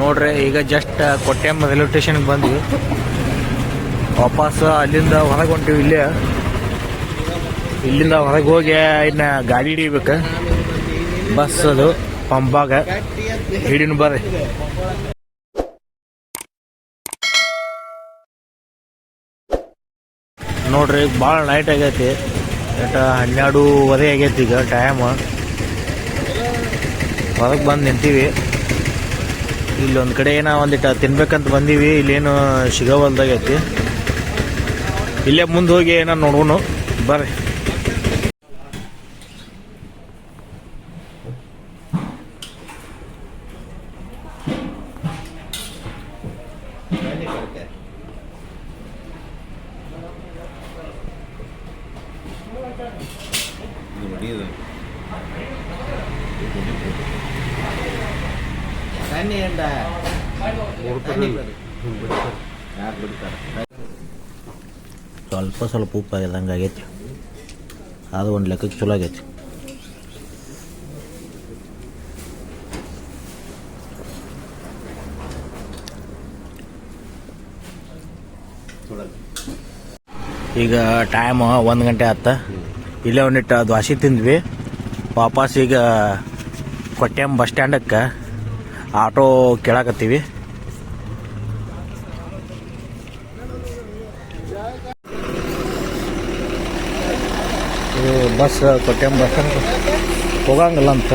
ನೋಡ್ರಿ, ಈಗ just ಕೊಟ್ಟೆಮ್ಮ railway ಸ್ಟೇಷನ್ಗೆ ಬಂದ್ವಿ. ವಾಪಸ್ ಅಲ್ಲಿಂದ ಹೊರಗೆ ಹೊಂಟಿವಿ ಇಲ್ಲೇ. ಇಲ್ಲಿಂದ ಹೊರಗೆ ಹೋಗಿ ಇನ್ನ ಗಾಡಿ ಹಿಡಿಬೇಕು. ಬಸ್ ಅದು ಪಂಪಾಗ ಹಿಡಿನ ಬರ್ರಿ. ನೋಡ್ರಿ, ಭಾಳ ನೈಟ್ ಆಗೈತಿ. ಎಟ ಹನ್ನೆರಡೂವರೆ ಆಗೈತಿ ಈಗ ಟೈಮ್ ಹೊರಗೆ ಬಂದು ನಿಂತೀವಿ. ಇಲ್ಲೊಂದು ಕಡೆ ಏನೋ ಒಂದಿಟ್ಟು ತಿನ್ಬೇಕಂತ ಬಂದೀವಿ. ಇಲ್ಲೇನು ಸಿಗೋವಲ್ದಾಗೈತಿ ಇಲ್ಲೇ ಮುಂದೆ ಹೋಗಿ ಏನೋ ನೋಡೋಣ ಬರ್ರಿ. ಸ್ವಲ್ಪ ಸ್ವಲ್ಪ ಉಪ್ಪು ಆಗ್ಯದಂಗೆ ಆಗೈತಿ. ಅದು ಒಂದು ಲೆಕ್ಕಕ್ಕೆ ಚಲೋ ಆಗೈತಿ. ಈಗ ಟೈಮ್ ಒಂದು ಗಂಟೆ ಆತ. ಇಲ್ಲೇ ಒಂದಿಟ್ಟು ದ್ವಾಸಿ ತಿಂದ್ವಿ. ವಾಪಸ್ ಈಗ ಕೊಟ್ಟೆಮ್ ಬಸ್ ಸ್ಟ್ಯಾಂಡಕ್ಕೆ ಆಟೋ ಕೇಳಾಕತ್ತೀವಿ. ಇದು ಬಸ್ ಕೊಟ್ಟೆ ಬಸ್ ಹೋಗಂಗಿಲ್ಲ ಅಂತ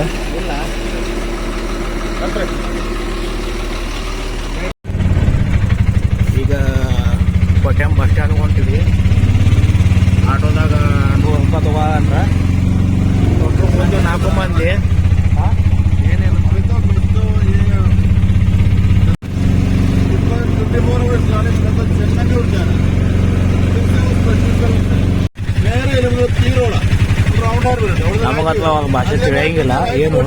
ಈಗ ಕೊಟ್ಟೆಮ್ ಬಸ್ ಸ್ಟ್ಯಾಂಡ್ ಹೊಂಟಿವಿ ಆಟೋದಾಗ ನೂರು ರೂಪಾಯಿ ತಗೋ ಅಂದ್ರ ಒಟ್ಟು ಮುಂದೆ ನಾಲ್ಕು ಮಂದಿ ಏನೇನು ನಮಗತ್ರ ಅವ್ರ ಭಾಷೆ ತಿಳಿಯಂಗಿಲ್ಲ ಏನು?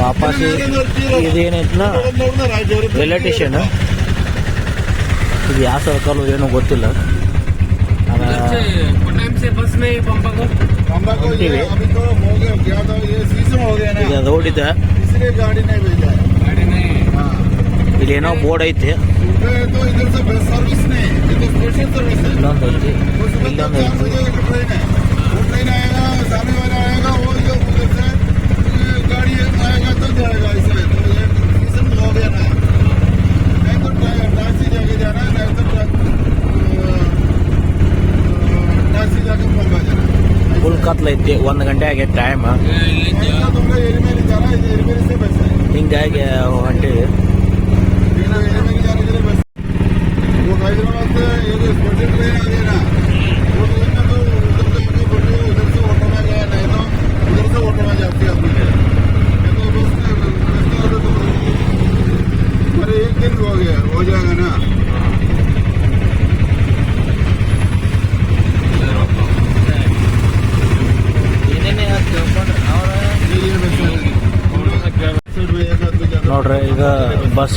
ವಾಪಸ್ ಇದೇನೈತಿನ ರೈಲ್ವೆ ಇದು ಯಾವ ಸರ್ಕಲ್ ಏನೋ ಗೊತ್ತಿಲ್ಲ. ರೋಡ್ ಇದೆ ಬೋರ್ಡ್ ಐತೆ. ಇಲ್ಲೊಂದು ಐತಿ. ಇಲ್ಲೊಂದು ಐತಿ. ಕತ್ಲ ಐತಿ ಒಂದು ಗಂಟೆ ಆಗೈತೆ ಟೈಮ್ ಹಿಂಗಾಗಿ ಹೊಂಟಿವಿ ಐದರ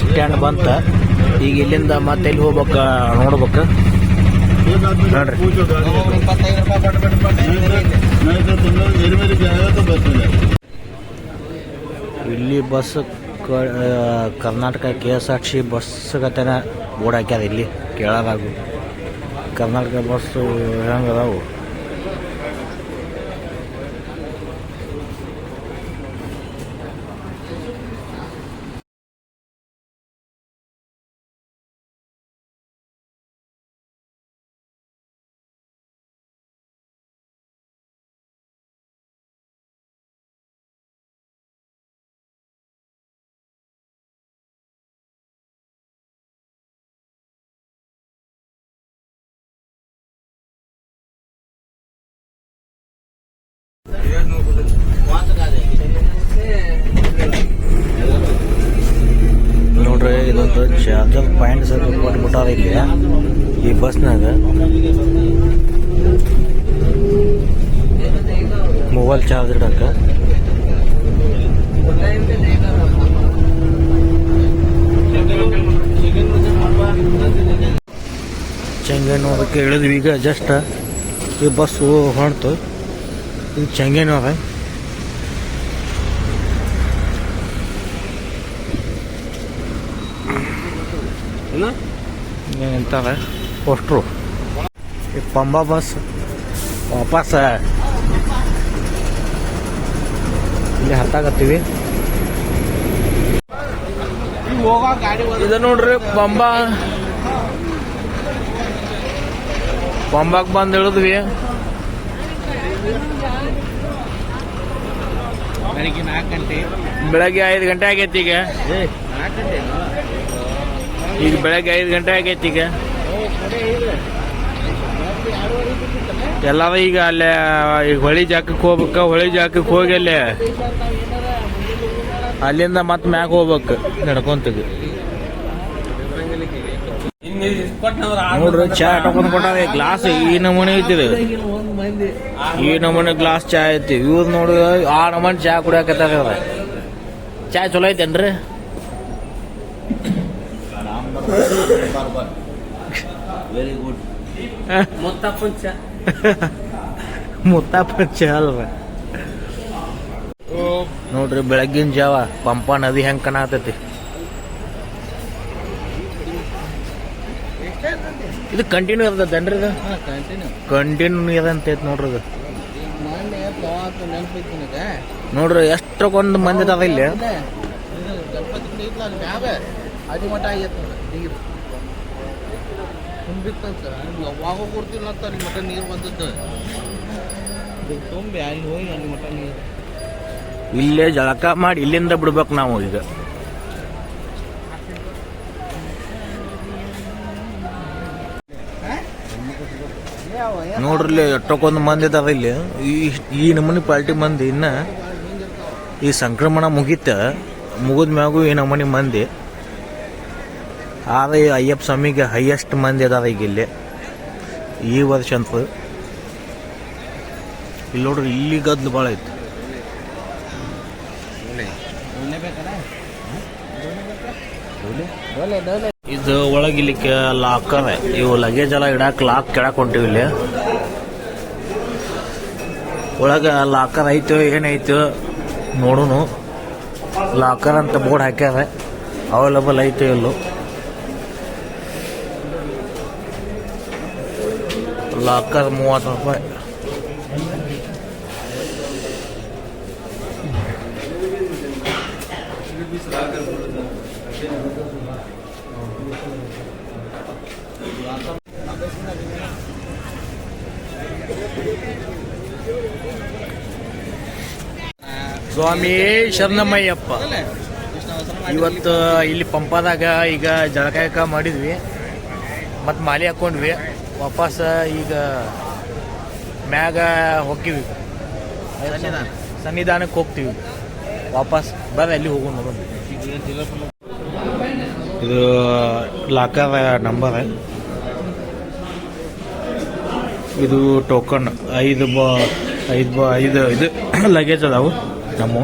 ಸ್ಟ್ಯಾಂಡ್ ಬಂತ. ಈಗ ಇಲ್ಲಿಂದ ಮತ್ತೆ ಇಲ್ಲಿ ಹೋಗ್ಬೇಕ ನೋಡ್ಬೇಕ. ನೋಡ್ರಿ. ಇಲ್ಲಿ bus Karnataka K S R C bus board ಹಾಕ್ಯಾರ ಇಲ್ಲಿ. ಕೇಳಲಾಗು ಕರ್ನಾಟಕ ಬಸ್ಸು ಹೆಂಗದಾವು ನೋಡ್ರಿ, ಇದೊಂದು ಚಾರ್ಜರ್ ಪಾಯಿಂಟ್ ಸರ್ ಕೊಟ್ಬಿಟ್ಟಾರ ಇಲ್ಲಿ ಈ ಬಸ್ನಾಗ. Mobile charge ಇಡಕ್ಕೆ. ಚೆಂಗನೂರಕ್ಕೆ ಇಳಿದ್ವಿ ಈಗ ಜಸ್ಟ್ ಈ ಬಸ್ಸು ಇದು ಚೆಂಗೇನು ಅದ ಏನಂತಾರ ಪೋಸ್ಟ್ರು. ಈ ಪಂಬಾ ಬಸ್ ವಾಪಸ್ ಇಲ್ಲಿ ಹತ್ತಾಗತ್ತೀವಿ. ಇದು ನೋಡ್ರಿ ಪಂಬಾ. ಪಂಬಾಕ್ ಬಂದು ಇಳಿದ್ವಿ. ಬೆಳಿಗ್ಗೆ ನಾಲ್ಕು ಗಂಟೆ. ಬೆಳಗ್ಗೆ ಐದು ಗಂಟೆ ಆಗೈತಿ ಈಗ. ಈಗ ಬೆಳಗ್ಗೆ ಐದು ಗಂಟೆ ಆಗೈತಿ ಈಗ. ಎಲ್ಲಾರು ಈಗ ಅಲ್ಲೇ ಈಗ ಹೊಳಿ ಜಾಕಕ್ಕೆ ಹೋಗ್ಬೇಕ ಹೊಳಿ ಜಾಕಕ್ಕೆ ಹೋಗಿ ಅಲ್ಲೇ. ಅಲ್ಲಿಂದ ಮತ್ತೆ ಮ್ಯಾಗ ಹೋಗ್ಬೇಕು ನಡ್ಕೊಂತೀವಿ ನೋಡ್ರಿ ಚಾ ತಗೊಂಡ್ ಕೊಟ್ಟಾರೆ ಗ್ಲಾಸ್ ಈ ನಮೂನೆ ಐತಿ ಈ ನಮೂನೆ ಗ್ಲಾಸ್ ಚಾ ಐತಿ. ಇವ್ರು ನೋಡ್ರಿ ಆ ನಮೂನೆ ಚಾ ಕುಡಿಯಾಕತ್ತಾರ ಚಾ ಚಲೋ ಐತೇನ್ರಿ? ವೆರಿ ಗುಡ್ ಮುತ್ತಪ್ಪ ಚಾ. ಅಲ್ವ ನೋಡ್ರಿ ಬೆಳಗ್ಗಿನ ಜಾವ ಪಂಪ ನದಿ ಹೆಂಗ್ ಕಾಣತೈತಿ. ಇದು ಕಂಟಿನ್ಯೂ ಇದು? ಕಂಟಿನ್ಯೂ ಕಂಟಿನ್ಯೂ ಐತೆ ನೋಡ್ರಿ ಇದು. ಮೊನ್ನೆ ಪ್ರವಾಸ ನೆನಪೈತಿ ನನಗೆ ನೋಡ್ರಿ ಎಷ್ಟಕ್ಕೊಂದು ಮಂದಿ ಅದ ಇಲ್ಲಿ? ಇದು ಗಣಪತಿ ಗುಡಿ ಅಲ್ಲಿ ಆಗೈತೆ ನೋಡ್ರಿ ನೀರು ತುಂಬಿತ್ತಂತ ಯಾವಾಗ ಕೊಡ್ತಿಲ್ಲ ಅಂತ ಅಲ್ಲಿ ಮಠ ನೀರು ಬಂದದ್ದು ಇದು ತುಂಬಿ ಅಲ್ಲಿ ಹೋಗಿ ಅಲ್ಲಿ ಮಠ ನೀರು. ಇಲ್ಲೇ ಜಳಕ ಮಾಡಿ ಇಲ್ಲಿಂದ ಬಿಡ್ಬೇಕು ನಾವು ಈಗ. ನೋಡ್ರಿ ಇಲ್ಲಿ ಎಷ್ಟಕ್ಕೊಂದು ಮಂದಿ ಇದಾವ ಇಲ್ಲಿ. ಈ ಈ ನಮೂನಿ ಪಾರ್ಟಿ ಮಂದಿ ಇನ್ನ ಈ ಸಂಕ್ರಮಣ ಮುಗೀತ, ಮುಗಿದ ಮ್ಯಾಗೂ ಈ ನಮೂನಿ ಮಂದಿ. ಆದ್ರೆ ಅಯ್ಯಪ್ಪ ಸ್ವಾಮಿಗೆ ಹೈಯೆಸ್ಟ್ ಮಂದಿ ಅದಾವ ಈಗ ಇಲ್ಲಿ. ಈ ವರ್ಷ ಅಂತ. ಇಲ್ಲಿ ನೋಡ್ರಿ, ಇಲ್ಲಿ ಗದ್ದು ಭಾಳ ಐತಿ. ಇದು ಒಳಗಿಲಿಕ್ಕೆ ಲಾಕರ್ ಇವು ಲಗೇಜ್ ಎಲ್ಲ ಇಡಾಕ ಲಾಕ್ ಕೆಳಕ್ ಹೊಂಟಿವಿ ಇಲ್ಲಿ. ಒಳಗ ಲಾಕರ್ ಐತೋ, ಏನೈತೋ ನೋಡುನು. ಲಾಕರ್ ಅಂತ ಬೋರ್ಡ್ ಹಾಕ್ಯಾರ. ಅವೈಲಬಲ್ ಐತೋ ಇಲ್ಲೋ. ಲಾಕರ್ ಮೂವತ್ತು ರೂಪಾಯಿ. ಸ್ವಾಮಿ ಶರಣಮ್ಮಯ್ಯಪ್ಪ ಇವತ್ತು ಇಲ್ಲಿ ಪಂಪದಾಗ ಈಗ ಜಳಕಾಯಕ ಮಾಡಿದ್ವಿ. ಮತ್ತು ಮಾಲಿ ಹಾಕೊಂಡ್ವಿ. ವಾಪಸ್ ಈಗ ಮ್ಯಾಗ ಹೋಗ್ತೀವಿ. ಸನ್ನಿಧಾನಕ್ಕೆ ಹೋಗ್ತೀವಿ. ವಾಪಸ್ ಬರ ಅಲ್ಲಿ ಹೋಗೋಣ ಇದು, ಲಾಕರ್ ನಂಬರ್. ಇದು ಟೋಕನ್ ಐದು ಬ ಐದು ಬ, ಐದು ಇದು ಲಗೇಜ್ ಅದಾವು. ನಮ್ಮ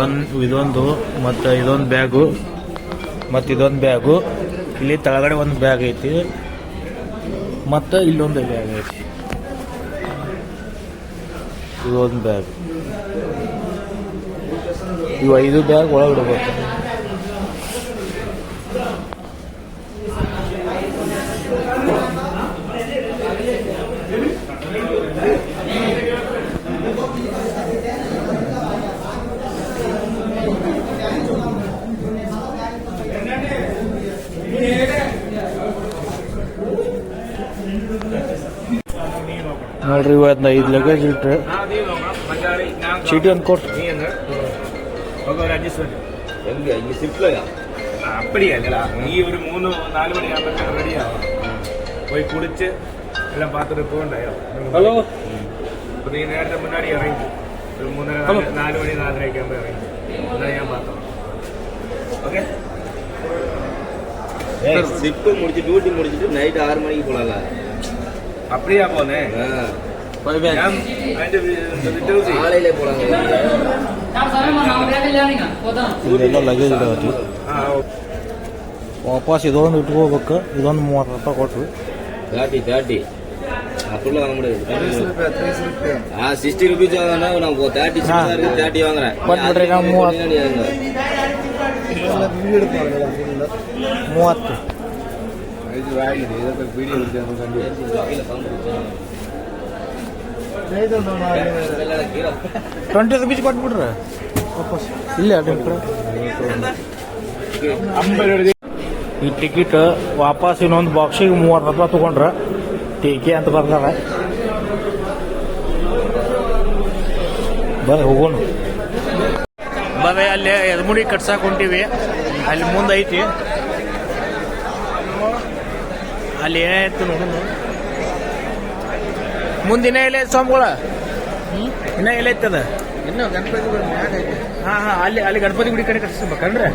ಒನ್ ಇದೊಂದು ಮತ್ತು ಇದೊಂದು ಬ್ಯಾಗು, ಮತ್ತು ಇದೊಂದು ಬ್ಯಾಗು. ಇಲ್ಲಿ ತಳಗಡೆ ಒಂದು ಬ್ಯಾಗ್ ಐತಿ, ಮತ್ತು ಇಲ್ಲೊಂದು ಬ್ಯಾಗ್ ಐತಿ. ಇದೊಂದು ಬ್ಯಾಗ್. ಇವು ಐದು ಬ್ಯಾಗ್ ಒಳಗೆ ಇಡಬೇಕು. ನೋಡ್ರಿ ಇವತ್ತು ಐದು ಲಗೇಜ್ ಇಟ್ರೆ. ಚೀಟಿ ಒಂದು ಕೊಟ್ಟು അപ്പടിയല്ല ഈ ഒരു മൂന്ന് നാല് മണിയാകുമ്പോഴത്തേക്ക് റെഡിയാവും പോയി കുളിച്ച് എല്ലാം പാത്രം പോകണ്ടായോ ഹലോ അപ്പൊ നീ നേരത്തെ മുന്നാടി ഇറങ്ങി ഒരു മൂന്നര നാല് മണി നാലരയൊക്കെ ആകുമ്പോൾ ഡ്യൂട്ടി മുടിച്ചിട്ട് നൈറ്റ് ആറ് മണിക്ക് പോകാം அப்படியா போனேன் காலையில போறாங்க ಲಗೇಜ್ ಇದೆ ವಾಪಸ್ ಇದೊಂದು ಇಟ್ಕೋಬೇಕು ಇದೊಂದು ಮೂವತ್ತು ರೂಪಾಯಿ ಕೊಟ್ರು ದಾಟಿ ದಾಟಿ அப்படிலாம் வாங்க முடியாது ஆ சிக்ஸ்டி ருபீஸ் வாங்கினா நான் தேர்ட்டி சிக்ஸ் இருக்கு தேர்ட்டி வாங்குறேன் மூவத்து மூவத்து ಇದು ಆಗಿದೆ. ಇದರ ಇದೆ ಟ್ವೆಂಟಿ ರುಪೀಸ್ ಕೊಟ್ಟು ವಾಪಸ್ ಇಲ್ಲ ಈ ಟಿಕೆಟ್ ವಾಪಸ್ ಇನ್ನೊಂದು ಬಾಕ್ಸಿಗೆ ಮೂವತ್ತು ರೂಪಾಯಿ ತಗೊಂಡ್ರ ಟೀಕೆ ಅಂತ ಬರ್ತಾರ. ಬರ ಹೋಗೋಣ. ಬರ ಅಲ್ಲಿ ಎದಮುಡಿ ಕಟ್ಸಕ್ಕೆ ಹೊಂಟಿವಿ. ಅಲ್ಲಿ ಮುಂದೆ ಐತಿ ಅಲ್ಲಿ ಏನಾಯ್ತು ನೋಡೋಣ. ಮುಂದಿನ ಎಲೆ ಸ್ವಾಮಿಗಳ? ಇನ್ನ ಎಲೆ ಇತ್ತದ ಇನ್ನು ಗಣಪತಿ ಮ್ಯಾಗ ಐತಿ. ಹಾ ಹಾ ಅಲ್ಲಿ ಅಲ್ಲಿ ಗಣಪತಿ ಗುಡಿ ಕಡೆ ಕಟ್ಸ್ಬೇಕಂದ್ರೆ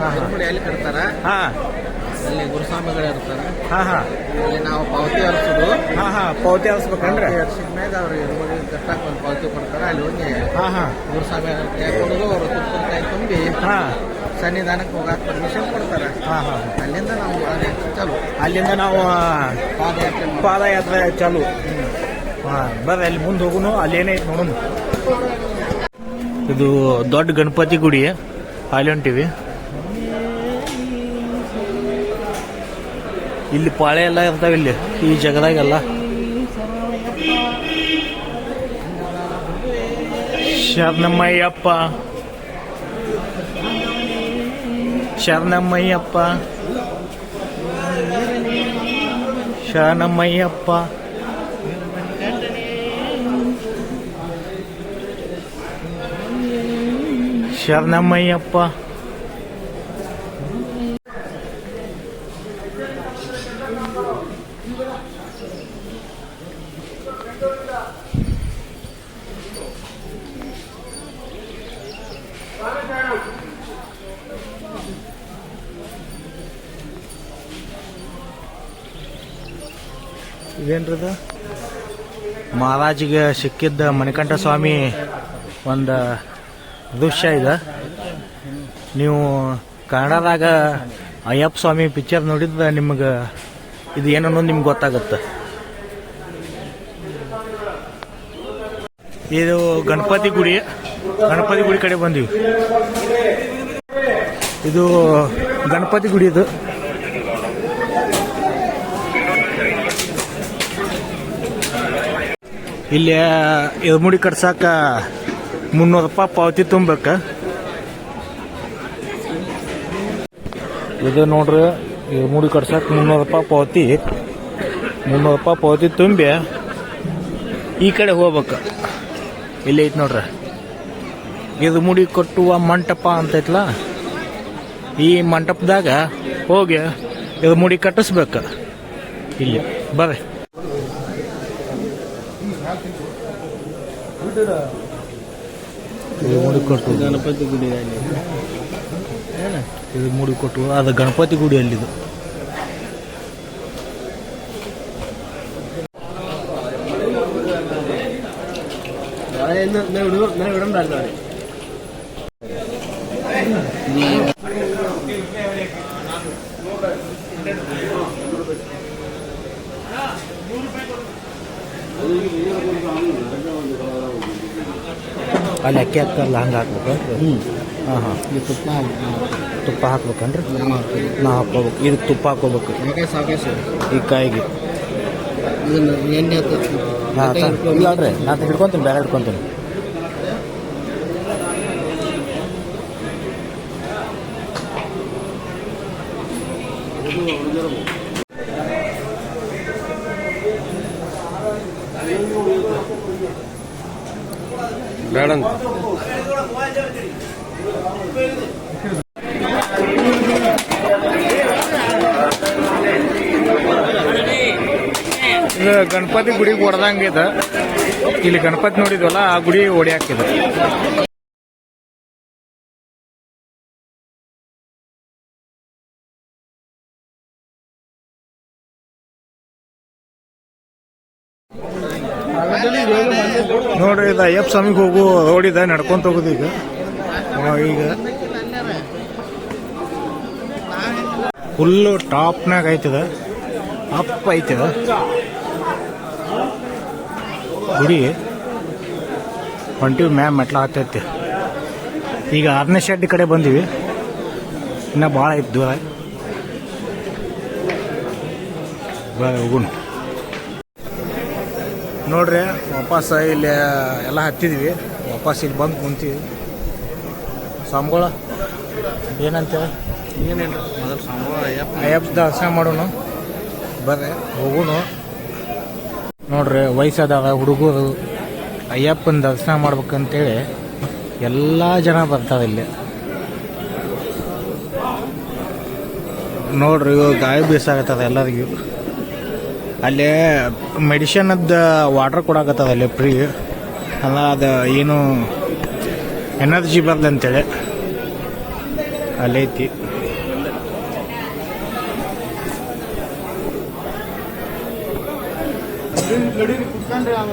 ಹಾ ಅಲ್ಲಿ ಕಟ್ತಾರ ಹಾ. ಅಲ್ಲಿ ಗುರುಸ್ವಾಮಿಗಳು ಇರ್ತಾರ. ಹಾ ಹಾ. ಅಲ್ಲಿ ನಾವು ಪಾವತಿ ಹರಿಸೋದು. ಹಾ ಹಾ ಪಾವತಿ ಹರಿಸ್ಬೇಕಂದ್ರೆ ಹರಿಸಿದ ಮ್ಯಾಗ ಅವ್ರು ಎಲ್ಲಿ ಕಟ್ಟಾಕ ಒಂದು ಪಾವತಿ ಕೊಡ್ತಾರ. ಅಲ್ಲಿ ಹೋಗಿ ಹಾ ಹಾ. ಗುರುಸ್ವಾಮಿ ಕೊಡೋದು ಅವರು ಕಾಯಿ ತುಂಬಿ ಹಾ. ಸನ್ನಿಧಾನಕ್ಕೆ ಹೋಗಕ್ಕೆ ಪರ್ಮಿಷನ್ ಕೊಡ್ತಾರೆ. ಹಾ ಹಾ. ಅಲ್ಲಿಂದ ನಾವು ಪಾದಯಾತ್ರೆ ಚಾಲು. ಅಲ್ಲಿಂದ ನಾವು ಪಾದಯಾತ್ರೆ ಪಾದಯಾತ್ರೆ ಚಾಲು. ಹಾ ಬರ್ರಿ ಅಲ್ಲಿ ಮುಂದೆ ಹೋಗುನು ಅಲ್ಲಿ ಏನೈತಿ ನೋಡೋಣ ಇದು ದೊಡ್ಡ ಗಣಪತಿ ಗುಡಿ ಅಲ್ಲಿ ಹೊಂಟಿವಿ ಇಲ್ಲಿ ಪಾಳೆ ಎಲ್ಲ ಇರ್ತಾವ ಇಲ್ಲಿ ಈ ಜಗದಾಗೆಲ್ಲ. ಶರಣಮ್ಮಯ್ಯಪ್ಪ ಶರಣಮ್ಮಯ್ಯಪ್ಪ ಶರಣಮ್ಮಯ್ಯಪ್ಪ ಶರಣಮ್ಮಯ್ಯಪ್ಪ ಇದೇನ್ರದ? ಮಹಾರಾಜಿಗೆ ಸಿಕ್ಕಿದ್ದ ಮಣಿಕಂಠ ಸ್ವಾಮಿ ಒಂದು ದೃಶ್ಯ ಇದೆ. ನೀವು ಕನ್ನಡದಾಗ ಅಯ್ಯಪ್ಪ ಸ್ವಾಮಿ ಪಿಕ್ಚರ್ ನೋಡಿದ್ರೆ ನಿಮಗೆ ಇದು ಏನನ್ನೋ ನಿಮ್ಗೆ ಗೊತ್ತಾಗುತ್ತೆ? ಇದು ಗಣಪತಿ ಗುಡಿ ಗಣಪತಿ ಗುಡಿ ಕಡೆ ಬಂದೀವಿ. ಇದು ಗಣಪತಿ ಗುಡಿ ಇದು. ಇಲ್ಲಿ ಎದ್ಮುಡಿ ಕಟ್ಸಾಕ ಮುನ್ನೂರು ರೂಪಾಯಿ ಪಾವತಿ ತುಂಬಬೇಕ. ಇದು ನೋಡ್ರಿ ಎದ್ಮುಡಿ ಕಟ್ಸಾಕ ಮುನ್ನೂರು ರೂಪಾಯಿ ಪಾವತಿ. ಮುನ್ನೂರು ರೂಪಾಯಿ ಪಾವತಿ ತುಂಬಿ ಈ ಕಡೆ ಹೋಗ್ಬೇಕು. ಇಲ್ಲಿ ಐತಿ ನೋಡ್ರಿ. ಇದು ಮುಡಿ ಕಟ್ಟುವ ಮಂಟಪ ಅಂತೈತಲ್ಲ ಈ ಮಂಟಪದಾಗ ಹೋಗಿ ಇದು ಮುಡಿ ಕಟ್ಟಿಸ್ಬೇಕು. ಇಲ್ಲಿ, ಬರ್ರಿ. ಇದು ಮುಡಿ ಕೊಟ್ಟು ಗಣಪತಿ ಗುಡಿ ಅಲ್ಲಿ. ಇದು ಮುಡಿ ಕೊಟ್ಟು ಅದು ಗಣಪತಿ ಗುಡಿ ಅಲ್ಲಿದು. ಅಲ್ಲಿ ಅಕ್ಕಿ ಹಾಕಲ್ಲ ಹಂಗೆ ಹಾಕ್ಬೇಕು? ಹ್ಞೂ ಹಾಂ ಹಾಂ. ಈ ತುಪ್ಪ ತುಪ್ಪ ಹಾಕ್ಬೇಕನ್ರಿ? ನಾ ಹಾಕೋಬೇಕು. ಇದಕ್ಕೆ ತುಪ್ಪ ಹಾಕೋಬೇಕು ಈ ಕಾಯಿಗೆ. ಇಲ್ಲ ಅಲ್ರಿ ನಾನು ಹಿಡ್ಕೊಂತೀನಿ ಬೇರೆ ಹಿಡ್ಕೊಂತೀನಿ. ಇದು ಗಣಪತಿ ಗುಡಿಗೆ ಹೊಡೆದಂಗಿದೆ ಇಲ್ಲಿ ಗಣಪತಿ ನೋಡಿದ್ವಲ್ಲ, ಆ ಗುಡಿ ಹೊಡಿಯಾಕಿದೆ ನೋಡ್ರಿ, ಇದು ಅಯ್ಯಪ್ಪ ಸ್ವಾಮಿಗೆ ಹೋಗು, ರೋಡ್ ಇದೆ ನಡ್ಕೊಂತ ಹೋಗುದು ಈಗ. ಈಗ. ಫುಲ್ಲು ಟಾಪ್ನಾಗ ಐತದ ಅಪ್ ಐತದ ಗುಡಿ. ಹೊಂಟಿವಿ ಮ್ಯಾಮ್ ಮೆಟ್ಲ ಹತ್ತೈತಿ ಈಗ ಆರನೇ ಶೆಡ್ ಕಡೆ ಬಂದೀವಿ. ಇನ್ನ ಭಾಳ ಇದ್ದು ಹೋಗುಣ. ನೋಡ್ರಿ ವಾಪಸ್ ಇಲ್ಲಿ ಎಲ್ಲ ಹತ್ತಿದ್ವಿ. ವಾಪಸ್ ಇಲ್ಲಿ ಬಂದು ಕುಂತೀವಿ. ಸ್ವಾಮಿಗಳ ಏನಂತೇಳಿ ಏನೇನು ಮೊದಲು ಸಂಬಳ ಅಯ್ಯಪ್ಪ. ಅಯ್ಯಪ್ಪ ದರ್ಶನ ಮಾಡೋಣ. ಬರ್ರಿ ಹೋಗುನು ನೋಡ್ರಿ ವಯಸ್ಸಾದಾಗ ಹುಡುಗರು, ಅಯ್ಯಪ್ಪನ ದರ್ಶನ ಮಾಡ್ಬೇಕಂತೇಳಿ ಎಲ್ಲ ಜನ ಬರ್ತಾರೆ ಇಲ್ಲಿ. ನೋಡ್ರಿ ಗಾಯ ಬೀಸಾಗತ್ತದ ಎಲ್ಲರಿಗೂ. ಅಲ್ಲೇ ಮೆಡಿಷನದ್ದು ವಾಟರ್ ಕೊಡಾಕತ್ತದ ಅಲ್ಲಿ ಫ್ರೀ ಅಲ್ಲ, ಅದು ಏನು ಎನರ್ಜಿ ಬರ್ದಂತೇಳಿ. ಅಲ್ಲೈತಿ.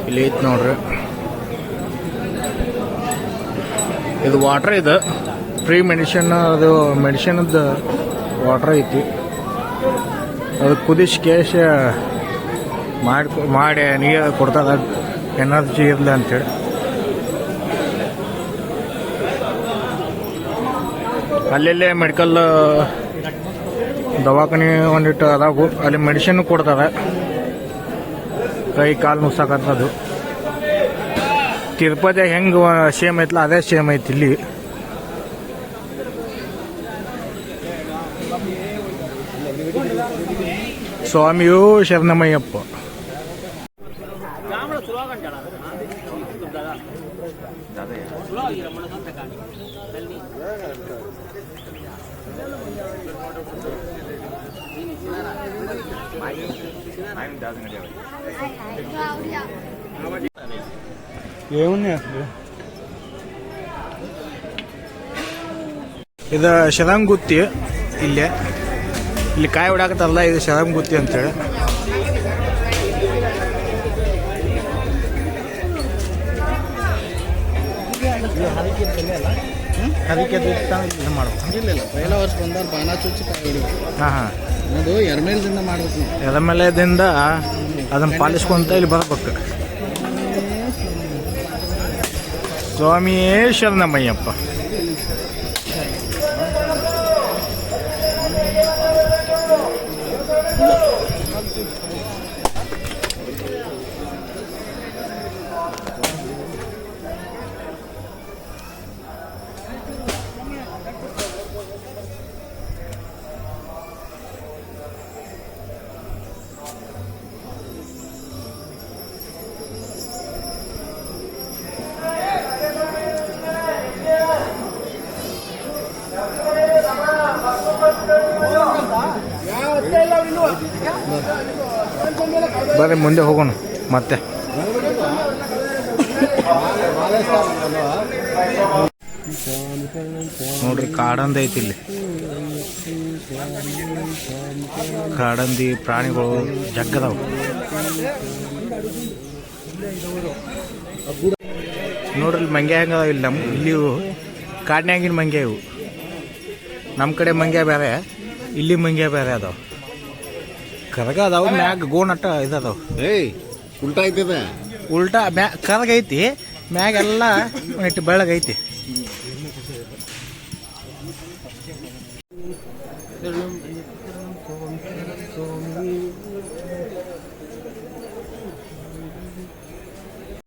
ಇಲ್ಲಿ ಐತಿ ನೋಡ್ರಿ. ಇದು ವಾಟರ್ ಇದು. ಫ್ರೀ ಮೆಡಿಸಿನ್ ಅದು ಮೆಡಿಸಿನದ್ದು ವಾಟರ್ ಐತಿ. ಅದು ಕುದಿಸಿ ಕೇಶ ಮಾಡಿ ಮಾಡಿ ನೀರು ಕೊಡ್ತದ ಎನರ್ಜಿ ಇರಲಿ ಅಂತೇಳಿ. ಅಲ್ಲೆಲ್ಲೇ ಮೆಡಿಕಲ್ ದವಾಖಾನೆ ಒಂದಿಟ್ಟು ಅದಾವು. ಅಲ್ಲಿ ಮೆಡಿಸಿನ್ ಕೊಡ್ತಾರೆ ಕೈ ಕಾಲು ನುಸಾಕತ್ತದು ತಿರುಪತಿ ಹೆಂಗೆ ಸೇಮ್ ಐತಲ್ಲ ಅದೇ ಸೇಮ್ ಐತಿ ಇಲ್ಲಿ. ಸ್ವಾಮಿಯೂ ಶರಣಮಯ್ಯಪ್ಪ. ಇದು ಶದಂಗುತ್ತಿ ಇಲ್ಲೇ. ಇಲ್ಲಿ ಕಾಯಿ ಹೊಡಾಕತ್ತಲ್ಲ ಇದು ಶದಂಗುತ್ತಿ ಅಂತೇಳಿ. ಅದಕ್ಕೆ ಇದು ಮಾಡ್ಬೇಕು. ಇಲ್ಲ ಇಲ್ಲ. ಪೈಲ ವರ್ಷ ಬಂದಾಗ ಬಾಣ ಚುಚ್ಚಿ ಹಾ ಹಾಂ. ಅದು ಎರ್ಮೇಲ್ದಿಂದ ಮಾಡ್ಬೇಕು ನಾವು. ಮೇಲೆದಿಂದ ಅದನ್ನ ಪಾಲಿಸ್ಕೊಂತ ಇಲ್ಲಿ ಬರಬೇಕು. ಸ್ವಾಮಿಯೇ ಶರಣಮಯ್ಯಪ್ಪ. ಮುಂದೆ ಹೋಗೋಣ, ಮತ್ತೆ. ನೋಡ್ರಿ, ಕಾಡಂದ ಐತಿ ಇಲ್ಲಿ. ಕಾಡಂದಿ ಪ್ರಾಣಿಗಳು ಜಗ್ಗದವು. ನೋಡ್ರಿ, ಇಲ್ಲಿ ಮಂಗ್ಯ ಹೆಂಗದಾವ ಇಲ್ಲಿ ನಮ್ಮ ಇಲ್ಲಿ ಕಾಡ್ನ್ಯಾಗಿನ ಮಂಗ್ಯ ಇವು. ನಮ್ಮ ಕಡೆ ಮಂಗ್ಯ ಬೇರೆ ಇಲ್ಲಿ ಮಂಗ್ಯ ಬೇರೆ ಅದಾವ. ಕರಗ ಅದಾವ ಮ್ಯಾಗ ಗೋಣಟ ಇದದಾವ. ಏಯ್ ಉಲ್ಟಾ ಐತಿದೆ? ಉಲ್ಟಾ ಮ್ಯಾ ಕರಗ ಐತಿ ಮ್ಯಾಗೆಲ್ಲ ಇಟ್ಟು ಬೆಳಗೈತಿ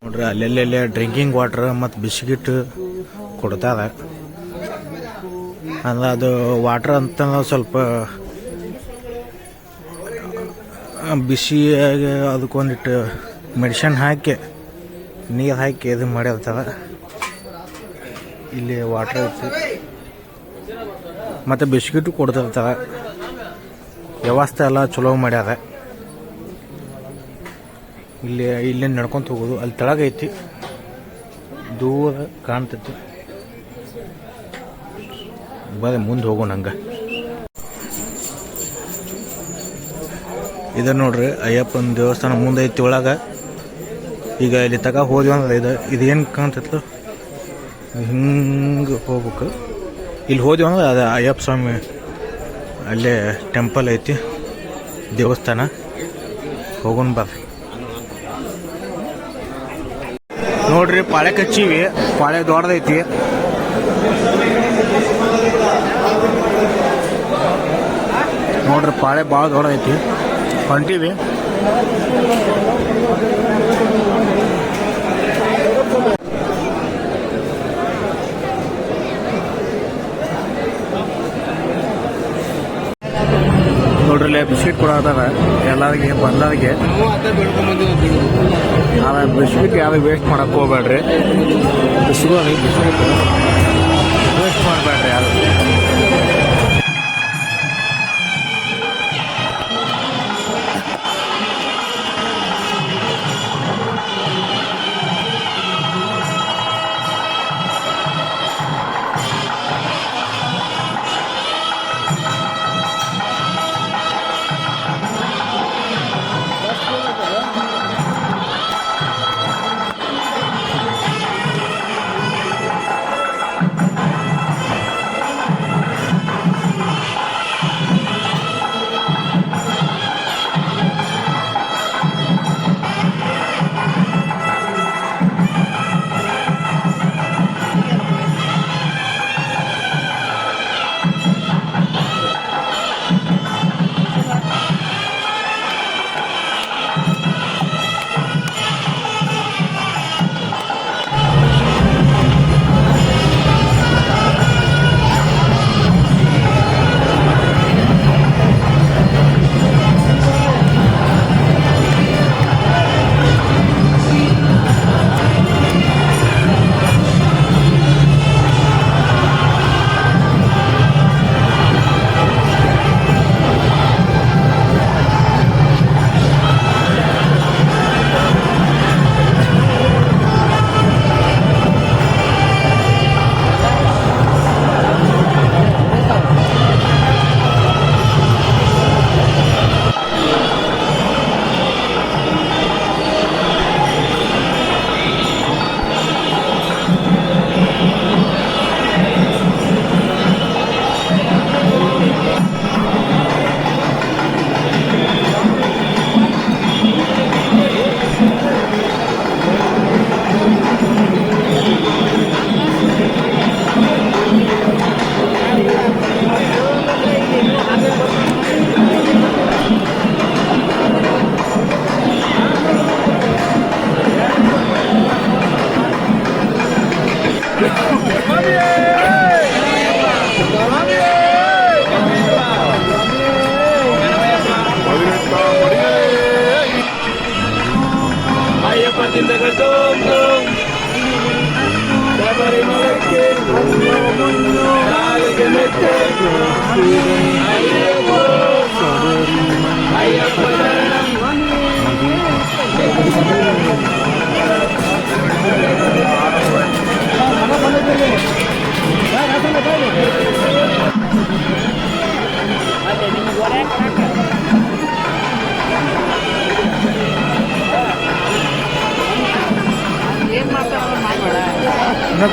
ನೋಡ್ರಿ ಅಲ್ಲೆಲ್ಲೆಲ್ಲೇ ಡ್ರಿಂಕಿಂಗ್ ವಾಟರ್ ಮತ್ತು ಬಿಸ್ಕಿಟ್ ಕೊಡ್ತಾರೆ. ಅಂದ್ರೆ ಅದು ವಾಟರ್ ಅಂತ ಸ್ವಲ್ಪ ಬಿಸಿಯಾಗಿ ಅದಕ್ಕೊಂದಿಟ್ಟು ಮೆಡಿಷನ್ ಹಾಕಿ ನೀರು ಹಾಕಿ ಇದು ಮಾಡಿರ್ತಾರೆ ಇಲ್ಲಿ ವಾಟರ್ ಇತ್ತು ಮತ್ತು ಬಿಸ್ಕಿಟು ಕೊಡ್ತಿರ್ತಾರೆ. ವ್ಯವಸ್ಥೆ ಎಲ್ಲ ಚಲೋ ಮಾಡ್ಯಾರ. ಇಲ್ಲಿ ಇಲ್ಲಿ ನಡ್ಕೊತ ಹೋಗೋದು. ಅಲ್ಲಿ ತೆಳಗೈತಿ ದೂರ ಕಾಣ್ತೈತಿ. ಬರೀ ಮುಂದೆ ಹೋಗೋಣ ಹಂಗೆ. ಇದು ನೋಡ್ರಿ, ಅಯ್ಯಪ್ಪನ ದೇವಸ್ಥಾನ ಮುಂದೆ ಐತಿ ಒಳಗೆ. ಈಗ ಇಲ್ಲಿ ತಗ ಹೋದ್ವಿ ಅಂದ್ರೆ ಇದು ಇದು ಏನು ಕಾಣ್ತೈತಲ್ಲ ಹಿಂಗೆ ಹೋಗ್ಬೇಕು. ಇಲ್ಲಿ ಹೋದ್ವಿ ಅಂದ್ರೆ ಅದು ಅಯ್ಯಪ್ಪ ಸ್ವಾಮಿ ಅಲ್ಲೇ ಟೆಂಪಲ್ ಐತಿ, ದೇವಸ್ಥಾನ. ಹೋಗೋಣ ಬರ್ರಿ ನೋಡ್ರಿ, ಪಾಳೆ ಕಚ್ಚಿವಿ, ಪಾಳೆ ದೊಡ್ಡದೈತಿ ನೋಡ್ರಿ, ಪಾಳೆ ಭಾಳ ದೊಡ್ಡದೈತಿ ಹೊಂಟೀವಿ. ನೋಡ್ರಿ ಬಿಸ್ಕಿಟ್ ಕೊಡೋದಾರ ಎಲ್ಲರಿಗೆ ಬಂದವರಿಗೆ. ಬಿಸ್ಕಿಟ್ ಯಾವಾಗ ವೇಸ್ಟ್ ಮಾಡಕ್ ಹೋಗ್ಬೇಡ್ರಿ. ಬಿಸಿಲು ಬಿಸ್ಕಿಟ್.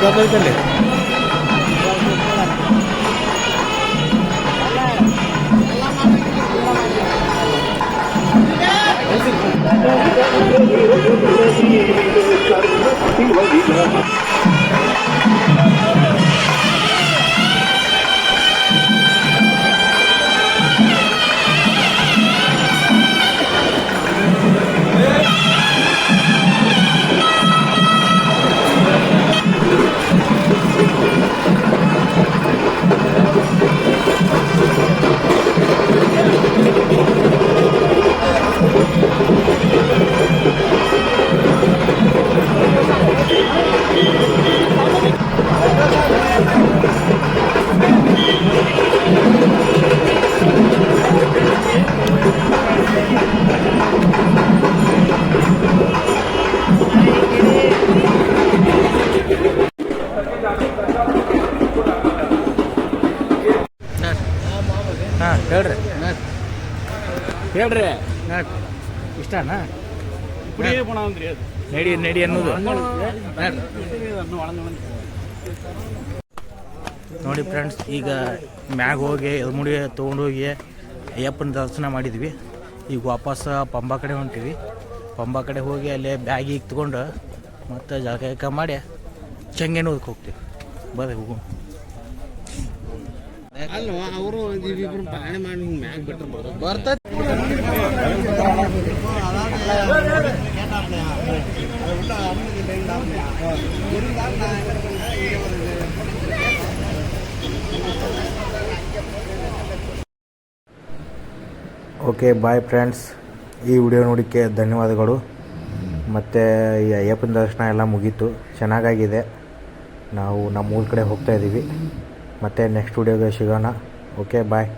ಇನ್ನೂ ಗೊತ್ತೈತಲ್ಲಿ ಹಾಂ ನಡಿ ನಡಿ ಅನ್ನೋದು. ನೋಡಿ ಫ್ರೆಂಡ್ಸ್ ಈಗ ಮ್ಯಾಗ ಹೋಗಿ ಎಲ್ಮುಡಿ ತೊಗೊಂಡೋಗಿ ಅಯ್ಯಪ್ಪನ ದರ್ಶನ ಮಾಡಿದ್ವಿ. ಈಗ ವಾಪಸ್ ಪಂಬ ಕಡೆ ಹೊಂಟಿವಿ. ಪಂಬ ಕಡೆ ಹೋಗಿ ಅಲ್ಲೇ ಬ್ಯಾಗ್ ಈಗ ತೊಗೊಂಡು ಮತ್ತು ಜಳಕ ಮಾಡಿ ಚಂಗೇನೋದಕ್ಕೆ ಹೋಗ್ತೀವಿ. ಬರ್ರಿ, ಹೋಗು. ಅಲ್ಲ ಅವರು ಓಕೆ ಬಾಯ್ ಫ್ರೆಂಡ್ಸ್ ಈ ವಿಡಿಯೋ ನೋಡೋಕ್ಕೆ ಧನ್ಯವಾದಗಳು. ಮತ್ತು ಈ ಅಯ್ಯಪ್ಪನ ದರ್ಶನ ಎಲ್ಲ ಮುಗೀತು. ಚೆನ್ನಾಗಾಗಿದೆ. ನಾವು ನಮ್ಮ ಊರ ಕಡೆ ಹೋಗ್ತಾ ಇದ್ದೀವಿ ಮತ್ತು ನೆಕ್ಸ್ಟ್ ವಿಡಿಯೋಗೆ ಸಿಗೋಣ. Okay bye